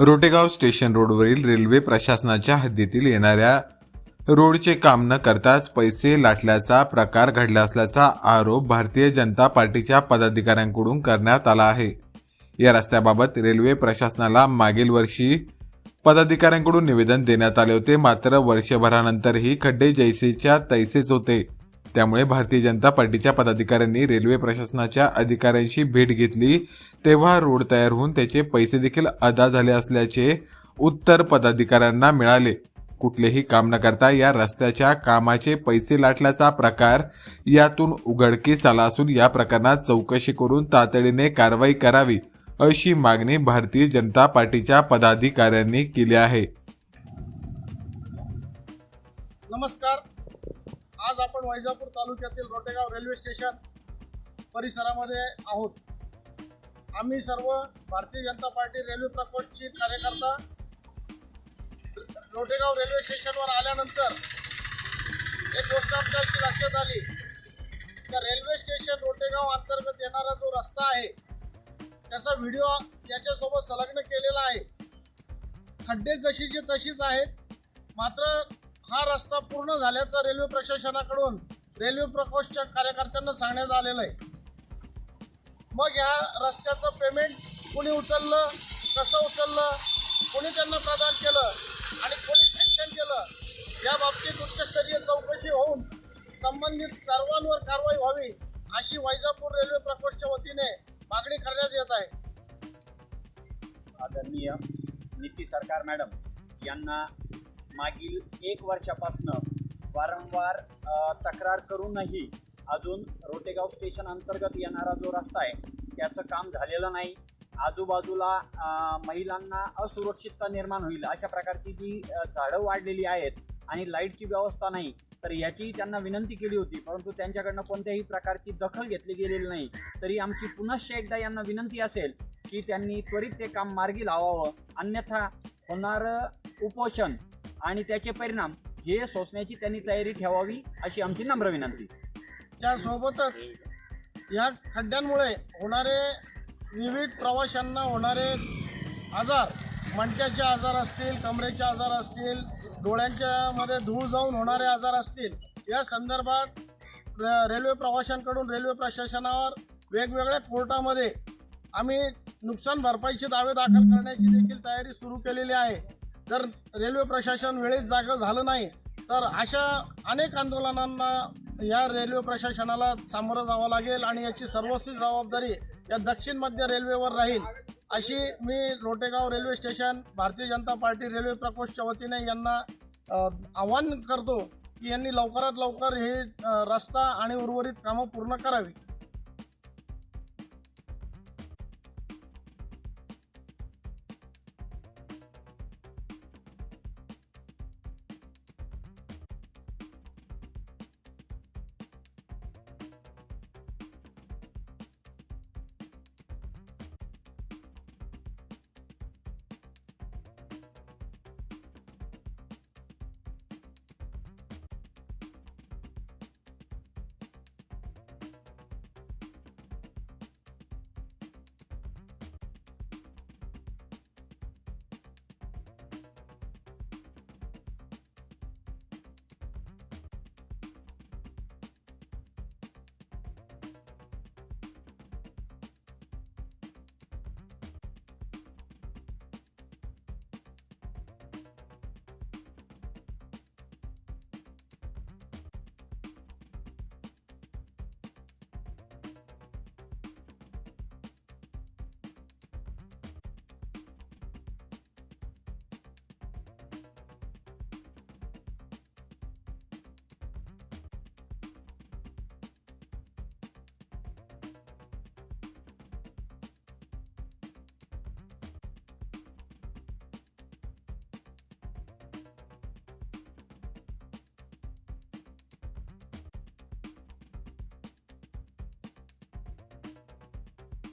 Rotegaon station रोडवरील railway प्रशासनाच्या हद्दीतील येणाऱ्या रोडचे काम न करताच पैसे लाटल्याचा प्रकार घडला असल्याचा आरोप भारतीय जनता पार्टीच्या पदाधिकाऱ्यांकडून करण्यात आला आहे. या रस्त्याबाबत रेल्वे प्रशासनाला मागील वर्षी पदाधिकाऱ्यांकडून निवेदन देण्यात आले होते. मात्र वर्षभरानंतरही खड्डे जैसेच्या तैसेच होते. त्यामुळे भारतीय जनता पार्टीच्या पदाधिकाऱ्यांनी रेल्वे प्रशासनाच्या अधिकाऱ्यांशी भेट घेतली. तेव्हा रोड तयार होऊन त्याचे पैसे देखील अदा झाले असल्याचे उत्तर पदाधिकाऱ्यांना मिळाले. कुठलेही काम न करता या रस्त्याच्या कामाचे पैसे लाटल्याचा प्रकार यातून उघडकीस आला असून या प्रकरणात चौकशी करून तातडीने कारवाई करावी अशी मागणी भारतीय जनता पार्टीच्या पदाधिकाऱ्यांनी केली आहे. नमस्कार. आज आपण वैजापूर तालुक्यातील रोटेगाव रेल्वे स्टेशन परिसरामध्ये आहोत. आम्ही सर्व भारतीय जनता पार्टी रेल्वे प्रकोष्ठची कार्यकर्ता रोटेगाव रेल्वे स्टेशनवर आल्यानंतर एक गोष्ट आमच्या अशी लक्षात आली. त्या रेल्वे स्टेशन रोटेगाव अंतर्गत येणारा जो रस्ता आहे त्याचा व्हिडिओ याच्यासोबत संलग्न केलेला आहे. खड्डे जशीचे तशीच आहेत. मात्र हा रस्ता पूर्ण झाल्याचं रेल्वे प्रशासनाकडून रेल्वे प्रकोष्ठच्या कार्यकर्त्यांना सांगण्यात आलेलं आहे. मग या रस्त्याचं पेमेंट कोणी उचललं कसं उचललं कोणी त्यांना प्रदान केलं आणि कोणी सँक्शन केलं या बाबतीत उच्चस्तरीय चौकशी होऊन संबंधित सर्वांवर कारवाई व्हावी अशी वैजापूर रेल्वे प्रकोष्ठच्या वतीने मागणी करण्यात येत आहे. आदरणीय नीती सरकार मॅडम यांना मागील एक वर्षापासनं वारंवार तक्रार करूनही अजून रोटेगाव स्टेशन अंतर्गत येणारा जो रस्ता आहे त्याचं काम झालेलं नाही. आजूबाजूला महिलांना असुरक्षितता निर्माण होईल अशा प्रकारची जी झाडं वाढलेली आहेत आणि लाईटची व्यवस्था नाही तर याचीही त्यांना विनंती केली होती. परंतु त्यांच्याकडनं कोणत्याही प्रकारची दखल घेतली गेलेली नाही. तरी आमची पुनश्च एकदा यांना विनंती असेल की त्यांनी त्वरित ते काम मार्गी लावावं. अन्यथा होणारं उपोषण आणि त्याचे परिणाम हे सोसण्याची त्यांनी तयारी ठेवावी अशी आमची नम्र विनंती. त्यासोबतच या खड्ड्यांमुळे होणारे विविध प्रवाशांना होणारे आजार मणक्याचे आजार असतील कमरेचे आजार असतील डोळ्यांच्या मध्ये धूळ जाऊन होणारे आजार असतील या संदर्भात र- रेल्वे प्रवाशांकडून रेल्वे प्रशासनावर वेगवेगळ्या कोर्टामध्ये आम्ही नुकसान भरपाईचे दावे दाखल करण्याची देखील तयारी सुरू केलेली आहे. जर रेल्वे प्रशासन वेळेत जागं झालं नाही तर अशा अनेक आंदोलनांना या रेल्वे प्रशासनाला सामोरं जावं लागेल आणि याची सर्वस्वी जबाबदारी या दक्षिण मध्य रेल्वेवर राहील. अशी मी Rotegaon railway station Bharatiya Janata party railway प्रकोष्ठच्या वतीने यांना आव्हान आवाहन करतो की यांनी लवकरात लवकर हे रस्ता आणि उर्वरित कामं पूर्ण करावी.